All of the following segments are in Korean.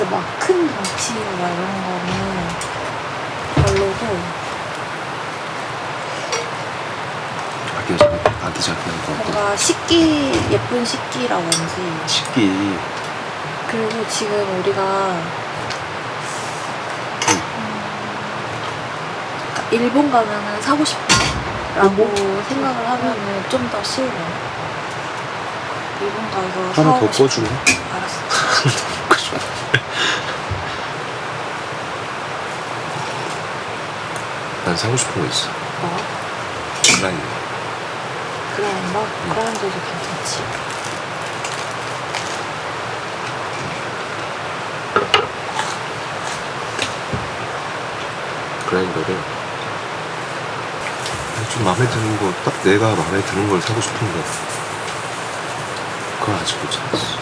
이제 막큰 덩치 막 이런 거는 별로고 아기자기, 아기자기한 거. 어떤 뭔가 식기 예쁜 식기라든지 식기. 그리고 지금 우리가 음, 일본 가면은 사고 싶다라고 생각을 하면은 좀더 싫어. 일본 가서 하나 더 사고. 꺼줄래? 알았어. 난 사고 싶은 거 있어. 뭐? 그라인더. 그라인더? 그라인더도 괜찮지. 그라인더를 좀 마음에 드는 거, 딱 내가 마음에 드는 걸 사고 싶은데 그걸 아직 못 찾았어.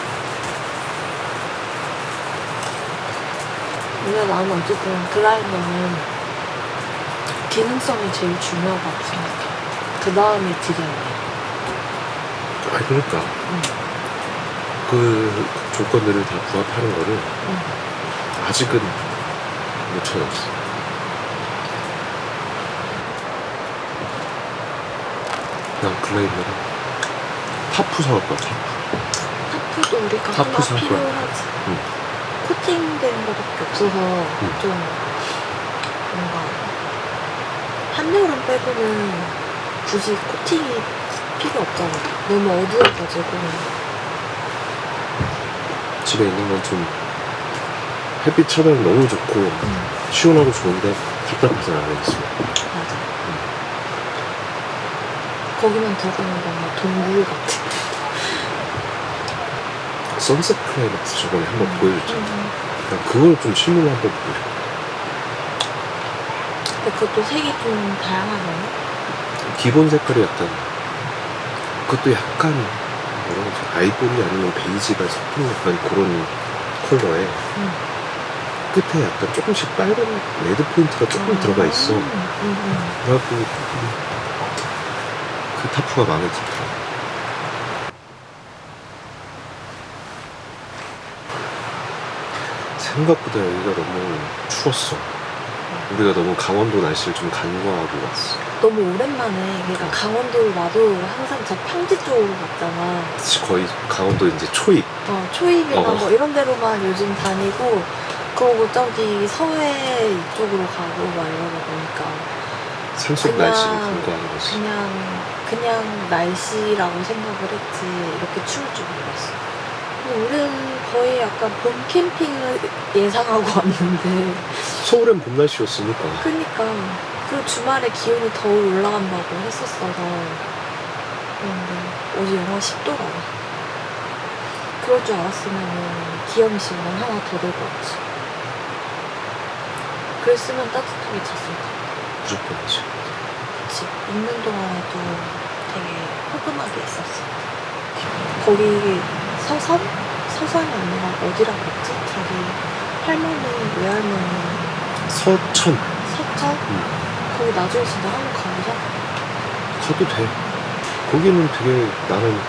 근데 나는 어쨌든 그라인더는 기능성이 제일 중요하다고 생각해. 그 다음에 디자인이야. 아니 그러니까 응. 그 조건들을 다 부합하는 거를 응. 아직은 못 찾았어. 난 그라인더랑 타프 사올 거야. 타프. 타프도 우리가 타프 하나 살 거야. 필요하지. 응. 코팅된 거밖에 없어서 좀 뭔가 한 여름 빼고는 굳이 코팅이 필요 없잖아. 너무 어두워가지고. 집에 있는 건 좀 햇빛 차면 너무 좋고 응, 시원하고 좋은데 답답해서 안에 있어. 맞아. 거기만 들어가면 뭔가 동굴 같아. 선셋 클라이막스 저번에 한번 보여줬잖아. 응. 난 그걸 좀 실물로 한번 보고 싶어. 그것도 색이 좀 다양하잖아. 기본 색깔이 약간 그것도 약간 뭐라 그러지 아이보리 아니면 베이지가 섞인 약간 그런 컬러에 응. 끝에 약간 조금씩 빨간 레드 포인트가 조금 들어가 있어. 음, 음, 음. 그래갖고 그 타프가 마음에 들더라. 생각보다 여기가 너무 추웠어. 우리가 너무 강원도 날씨를 좀 간과하고 왔어. 너무 오랜만에 그러니까 강원도를 와도 항상 저 평지 쪽으로 갔잖아. 거의 강원도 이제 초입. 어, 초입이나 어. 뭐 이런 데로만 요즘 다니고 그러고 저기 서해 이쪽으로 가고 막 이러다 보니까 산속 그냥- 날씨를 간과하는 거지. 그냥 그냥 날씨라고 생각을 했지 이렇게 추울 줄 몰랐어. 근데 우리는 거의 약간 봄 캠핑을 예상하고 왔는데. 서울엔 봄 날씨였으니까. 그니까. 그리고 주말에 기온이 더 올라간다고 했었어서. 그런데 어제 영하 10도라고. 그럴 줄 알았으면 기염 시원 하나 더 들고 왔지. 그랬으면 따뜻하게 잤을 텐데. 무조건이지. 그치. 있는 동안에도 되게 포근하게 있었어. 거기 서산? 서산이 아니라 어디라 그랬지? 저기 할머니 외할머니 서천. 서천? 응. 거기 나중에 진짜 한번 가보자. 가도 돼. 거기는 되게 나는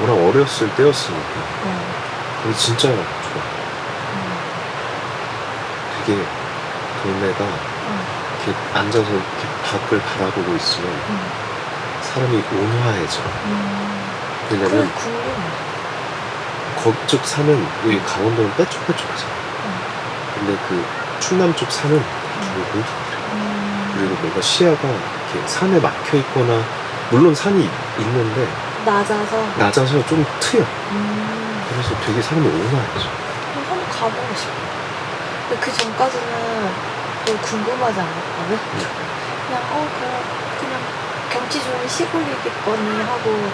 워낙 어렸을 때였으니까. 어. 거기 진짜 좋아. 응. 되게 동네가 응. 이렇게 앉아서 이렇게 밖을 바라보고 있으면 응. 사람이 온화해져. 음. 왜냐면 그래, 궁금 해. 거쪽 산은 여기 강원도는 빼쭉빼쭉하잖아. 응. 근데 그 충남 쪽 산은 좁고 음. 그리고 뭔가 시야가 이렇게 산에 막혀 있거나 물론 산이 있는데 낮아서. 낮아서 좀 트여. 음. 그래서 되게 사람이 온화해져. 그럼 한번 가보고 싶어. 근데 그 전까지는 별로 궁금하지 않았거든? 그냥, 어, 그냥, 그냥 경치 좋은 시골이겠거니 하고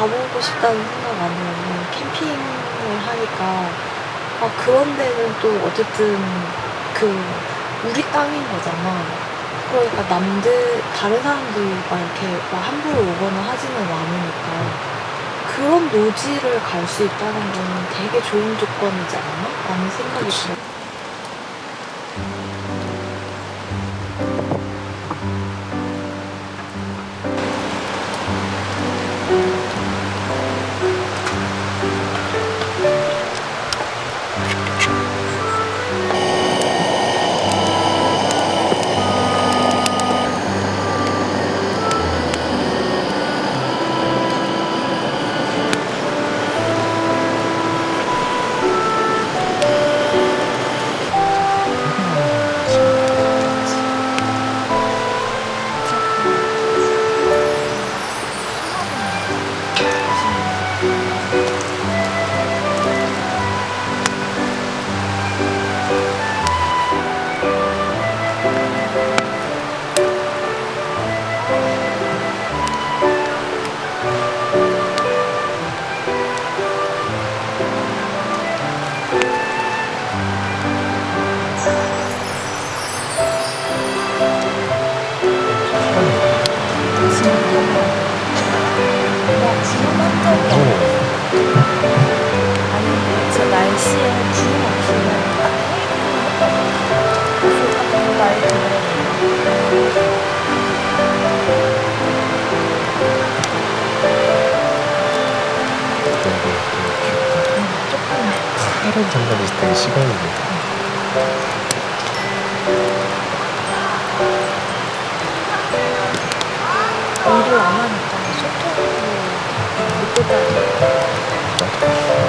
가보고 싶다는 생각 아니면 캠핑을 하니까 아, 그런 데는 또 어쨌든 그 우리 땅인 거잖아. 그러니까 남들, 다른 사람들이 막 이렇게 막 함부로 오거나 하지는 않으니까 그런 노지를 갈 수 있다는 거는 되게 좋은 조건이지 않나? 라는 생각이 들어. 일을 안 하니까 소통도 못 되잖아.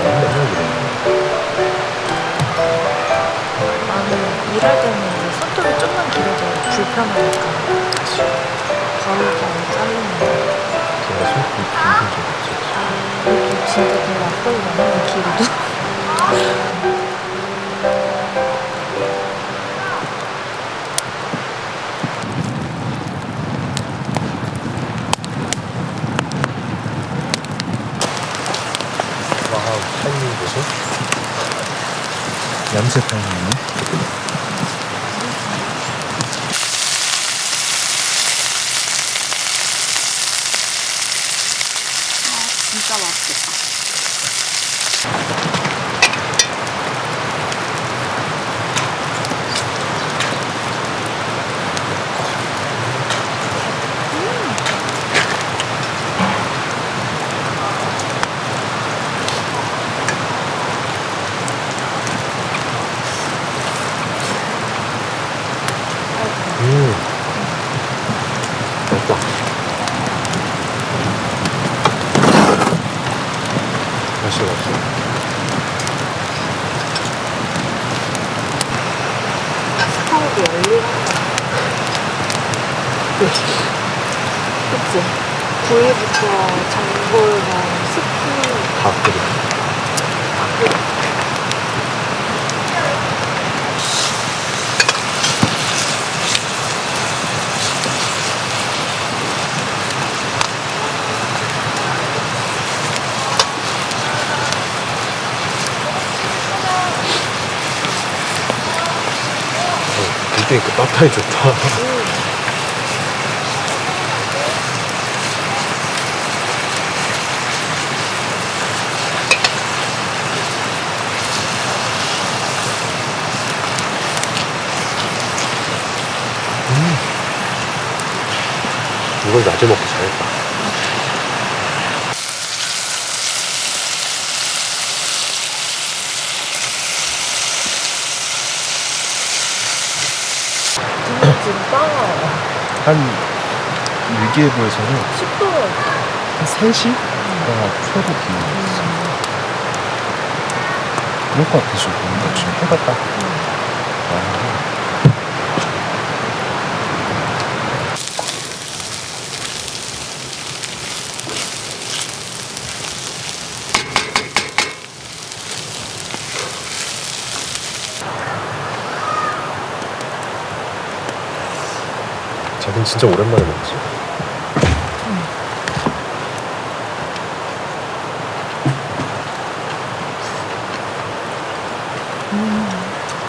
맨날 그래. 나는 일할 때는 이제 손톱이 좀만 길어져 불편하니까 바로 바로 자르는데 제가 손톱이 길은 적 없었지. 이것도 진짜 되게 낯설지 않아요 길이도 보소. 얌새 타임이네. 진짜 맛있겠다 음. 맛있다. 맛있어, 맛있어. 스카우트 열리란다 그치? 구이부터 전골과 스프 다 끓여. 어, 빌딩 그 따뜻하니 좋다. 음. 이걸 낮에 먹고 잘했다. 근데 지금 빵 한 일기예보에서는 10도 한 3시 가 최고 기온이었어. 그럴 것 같아, 지금. 뭔가 지금 해가 딱. 아, 자긴 진짜 오랜만에 먹지.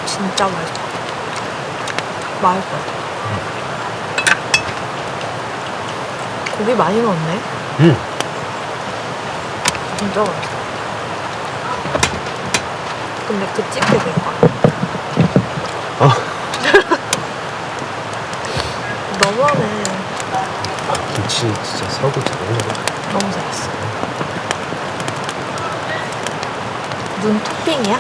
진짜 맛있다 맛있어 고기 많이 넣었네 음. 진짜 맛있어 근데 그 집게 될까? 아. 너무하네 김치 진짜 사고 잘했나 너무 잘했어 눈 토핑이야?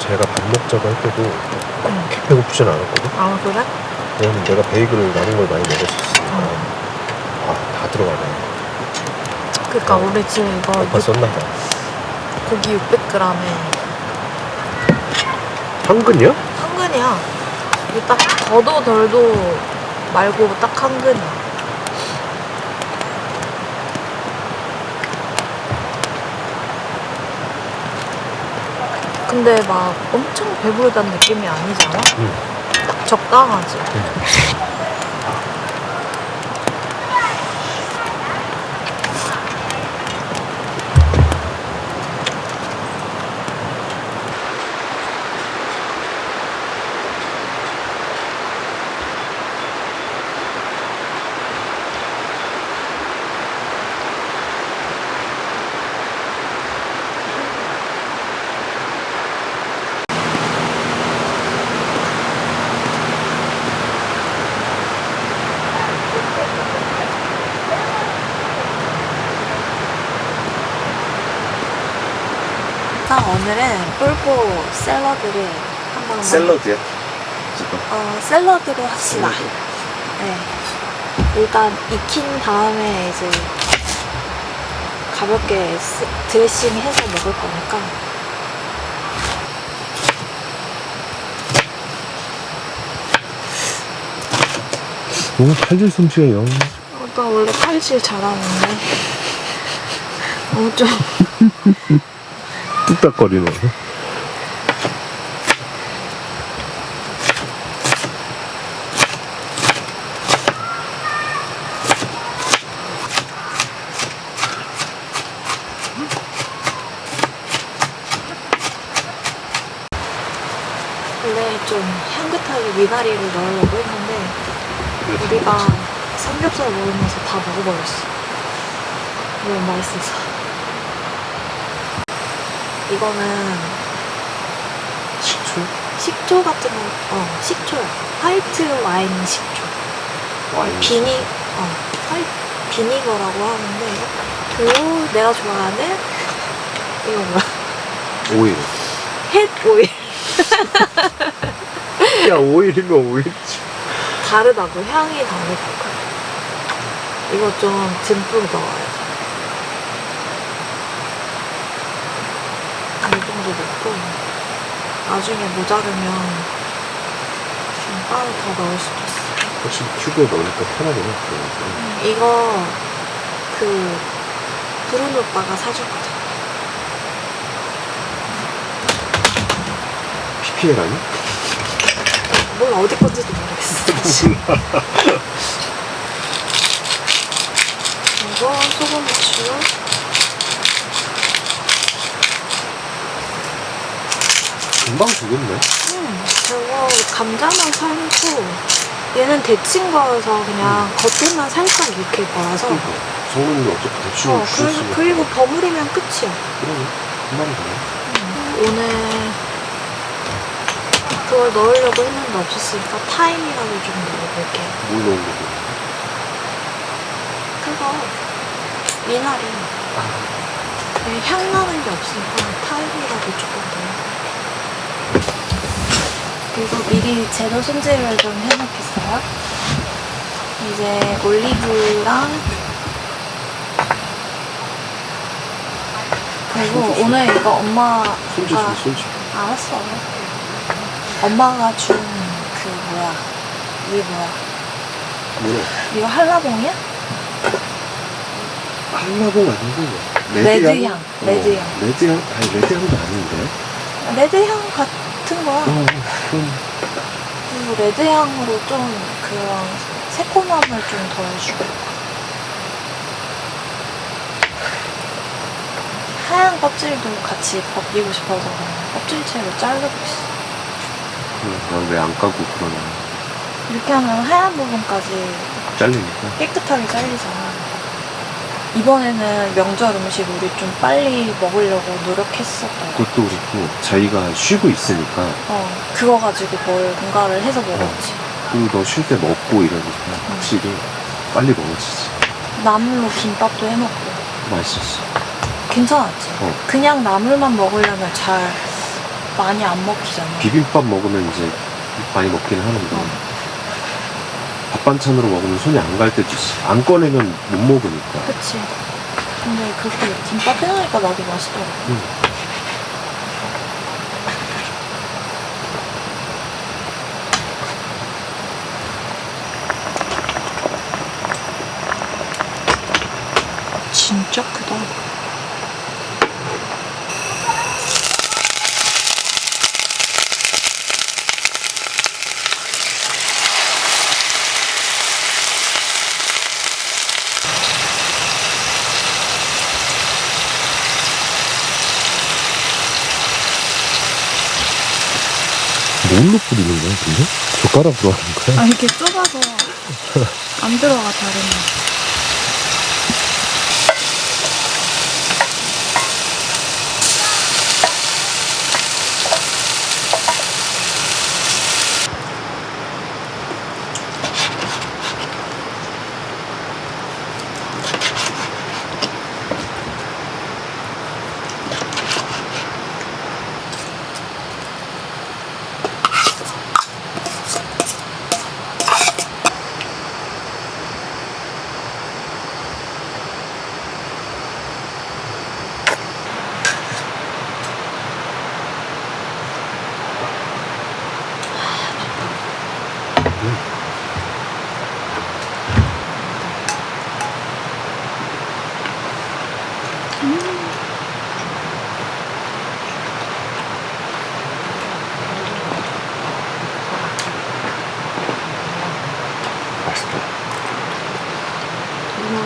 제가 밥 먹자고 할 때도 배고프진 않았거든. 아 그래? 왜냐면 내가 베이글을 남은 걸 많이 먹었었으니까. 어. 아, 다 들어가네. 그니까 우리 지금 이거 오빠 썼나 봐. 고기 600g에 한근이야? 한근이야. 이게 딱 더도 덜도 말고 딱 한근이야. 근데 막 엄청 배부르다는 느낌이 아니잖아? 응. 적당하지. 오늘은 뿔보 샐러드를 한번 샐러드야? 지금. 어, 샐러드로 합시다. 네. 일단 익힌 다음에 이제 가볍게 스- 드레싱 해서 먹을 거니까. 오늘 칼질 솜씨가 영. 어, 나 원래 칼질 잘하는데. 어, 좀. 뚝딱거리네. 원래 좀 향긋하게 미나리를 넣으려고 했는데, 우리가 삼겹살 먹으면서 다 먹어버렸어. 너무 맛있어서. 이거는 식초? 식초 같은 거, 어, 식초야. 화이트 와인 식초. 와인. 비니, 어, 화이 비니거라고 하는데, 그리고 내가 좋아하는, 이거 뭐야? 오일. 햇 오일. 야, 오일이면 오일이지. 다르다고, 향이 다르다고. 이거 좀 듬뿍 넣어야 돼. 이 정도 넣고, 나중에 모자르면, 좀 따로 더 넣을 수도 있어. 확실히 큐브에 넣으니까 편하긴 해. 이거 그 부른 오빠가 사줄 거잖아. PPL 아니? 몰라 어디 건지도 모르겠어. 이거 소금 후추. 금방 되겠네. 음, 그리고 감자만 삶고 얘는 데친 거여서 그냥 겉에만 살짝 익힐 거라서. 성훈이가 어차피 대충 어, 줄수 그리고, 그리고 버무리면 끝이야. 그러네. 금방 되네. 오늘 그걸 넣으려고 했는데 없었으니까 타임이라도 좀 넣어볼게요. 뭘 넣은 거고? 그거 미나리 네, 향 나는 게 없으니까 타임이라도 조금 넣어. 그리고 미리 재료 손질을 좀 해놓겠어요. 이제 올리브랑 그리고 오늘 이거 엄마가. 알았어. 엄마가 준 그 뭐야 이게 뭐야 뭐래? 이거 한라봉이야? 한라봉 아니고 레드향, 레드향. 어, 레드향? 아니 레드향도 아닌데. 레드향 같 은 거야. 어, 그럼 그리고 레드향으로 좀 그런 새콤함을 좀 더해주고 하얀 껍질도 같이 벗기고 싶어서 껍질채로 자르고 있어. 난왜안 까고 그러냐. 이렇게 하면 하얀 부분까지 잘리니까. 깨끗하게 잘리잖아. 이번에는 명절 음식 우리 좀 빨리 먹으려고 노력했었던 거. 그것도 그렇고 자기가 쉬고 있으니까 어, 그거 가지고 뭘 뭔가를 해서 먹었지. 그리고 너 쉴 때 먹고 이러니까 확실히 빨리 먹어지지. 나물로 김밥도 해먹고. 맛있었어. 괜찮았지? 어. 그냥 나물만 먹으려면 잘 많이 안 먹히잖아. 비빔밥 먹으면 이제 많이 먹기는 하는데 어. 밥 반찬으로 먹으면 손이 안 갈 때도 있어. 안 꺼내면 못 먹으니까. 그치. 근데 그렇게 김밥 해놓으니까 나도 맛있더라고. 응. 진짜 크다. 뭘로 뿌리는 거야, 근데? 젓가락으로 하는 거야? 아, 이렇게 좁아서 안 들어가, 다른 이거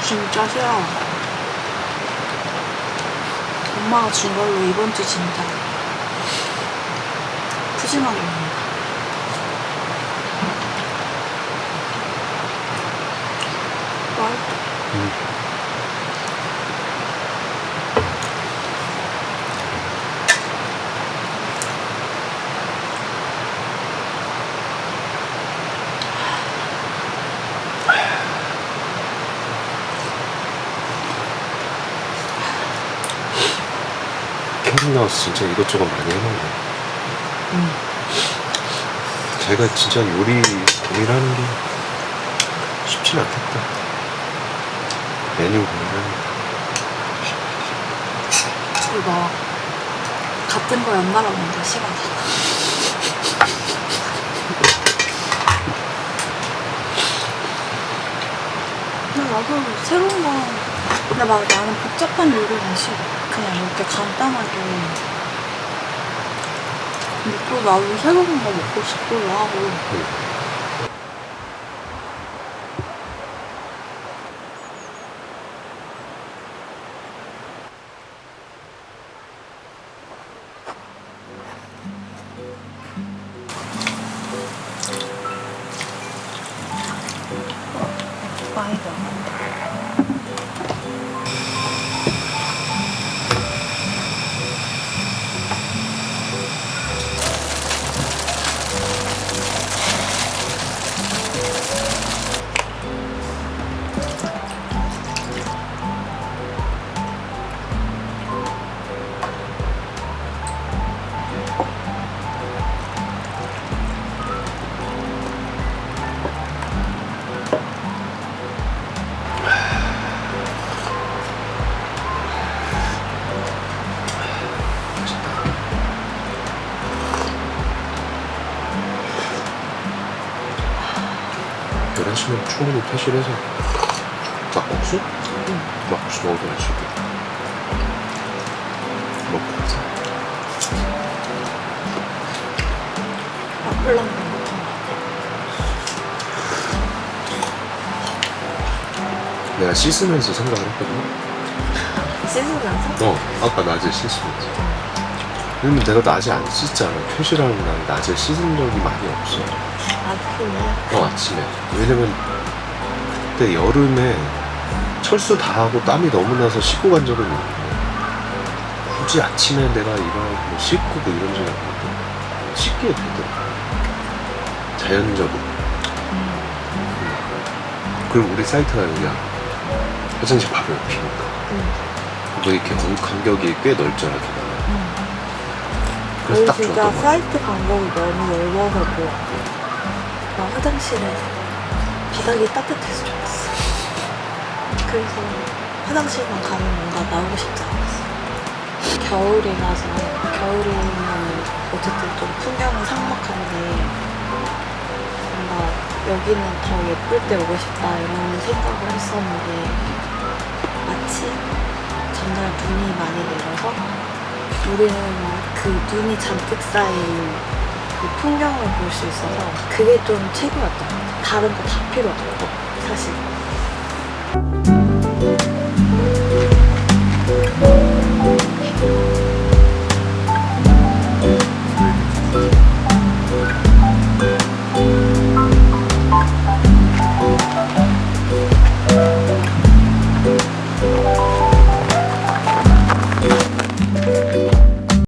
진짜 싫어. 엄마가 준 걸로 이번 주 진짜 푸짐하게 먹는다. 맛있다. 나와서 진짜 이것저것 많이 해먹네. 응. 제가 진짜 요리 고민하는 게 쉽진 않겠다. 메뉴 고민하는 게. 이거 같은 거 연달아 먹는 시간 근데 나도 새로운 거 근데 막 나는 복잡한 요리는 싫어 그냥 이렇게 간단하게. 또 나도 새로운 거 먹고 싶기도 하고 충분히 퇴실해서. 막국수? 응. 막국수 먹어도 맛있고 먹고 같아 내가 씻으면서 생각을 했거든. 씻으면서? 어 아까 낮에 씻으면서. 왜냐면 내가 낮에 안 씻잖아. 퇴실하는 날 낮에 씻은 적이 많이 없어. 아침에? 어 아침에. 왜냐면 그때 여름에 철수 다 하고 땀이 너무 나서 씻고 간 적은 있는데 굳이 아침에 내가 일어나고 씻고 뭐 이런 적이 없거든 씻게 되더라 자연적으로 그리고 우리 사이트가 여기야 화장실 바로 옆이니까 응. 뭐 이렇게 간- 간격이 꽤 넓잖아 걔가 그래서 딱 진짜 좋았던 거야 사이트 간격이 너무 넓어서 좋아. 나 화장실에 바닥이 따뜻해서 좋았어. 그래서 화장실만 가면 뭔가 나오고 싶지 않았어. 겨울이라서 겨울이면 어쨌든 좀 풍경이 삭막한데 뭔가 여기는 더 예쁠 때 오고 싶다 이런 생각을 했었는데 마침 전날 눈이 많이 내려서 우리는 그 눈이 잔뜩 쌓인 이 풍경을 볼 수 있어서 그게 좀 최고였던 것 같아요. 다른 거 다 필요 없고 사실.